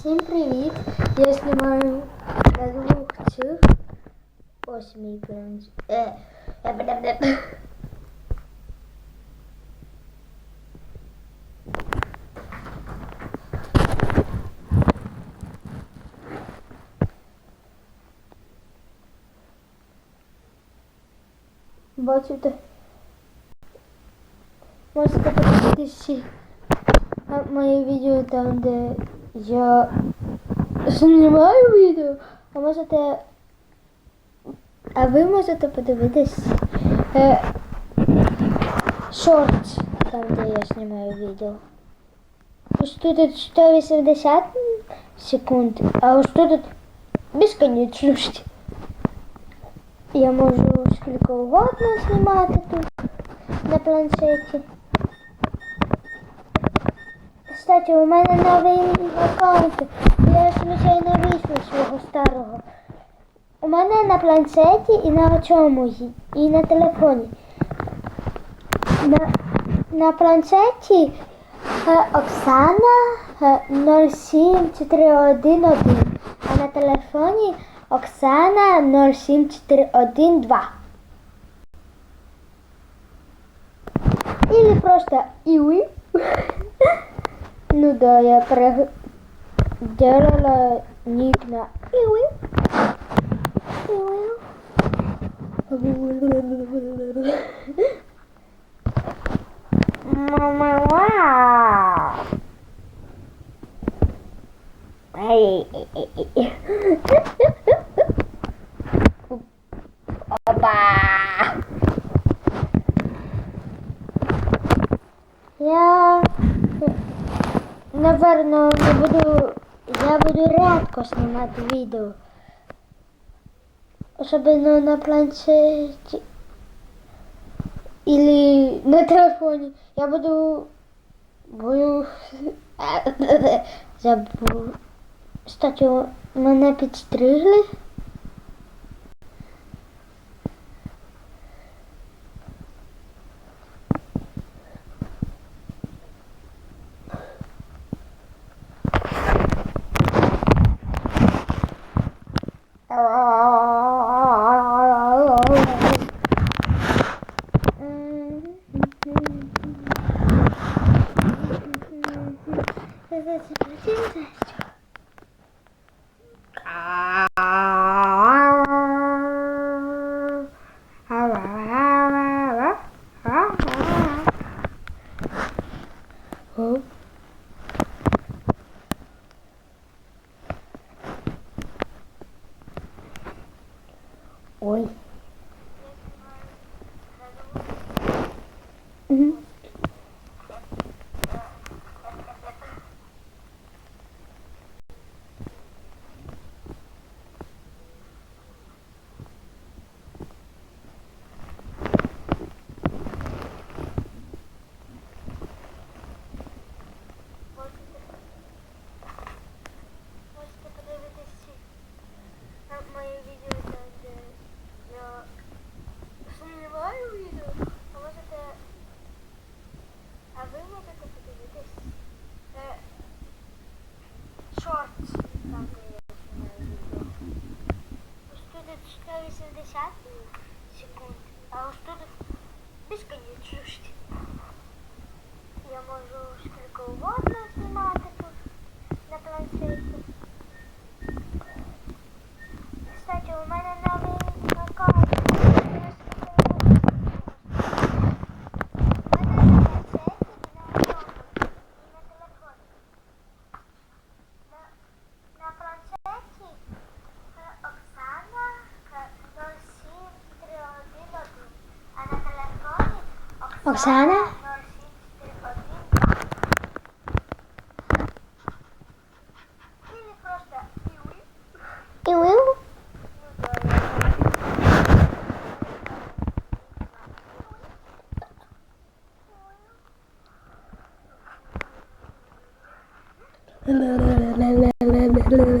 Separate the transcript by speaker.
Speaker 1: Всім привіт! Я знімаю двох цих. Ось мій принц. Е, е. Бачите? Можете подивитися а, моє відео там, де я знімаю відео, а можете. А ви можете подивитись е, шорт, там, де я знімаю відео. Ось тут 180 секунд, а ось тут безконечність. Я можу скільки угодно знімати тут на планшеті. Кстати, у мене новий аккаунт. Я звичайно вийшла свого старого. У мене на планшеті і на чому, і на телефоні. На, на планшеті е, Оксана е, 07411, а на телефоні Оксана 07412. Или просто Иви. Ну да, я делала ник на Иви. Мама. Эй, эй, эй, эй. Опа! Я, наверно, не буду. Я буду рядко знімати відео. Особливо на планшеті. Или на телефоні. Я буду. Буду. Забув. Кстати, мене підстригли. Oh. Ой. Мгм. Можете подивитися на моє відео, там, де я знімаю відео, а можете. А ви можете подивитись е, шорт, там, де я знімаю відео. Ось тут 180 секунд, а ось тут безконечність. Я можу скільки угодно знімати тут на планшеті. Кстати, у мене новий аккаунт. У мене на планшеті і на аккаунті, і на телефоні. На, на планшеті е, Оксана е, 07311, а на телефоні Оксана 07312. Или просто Иви. Иви?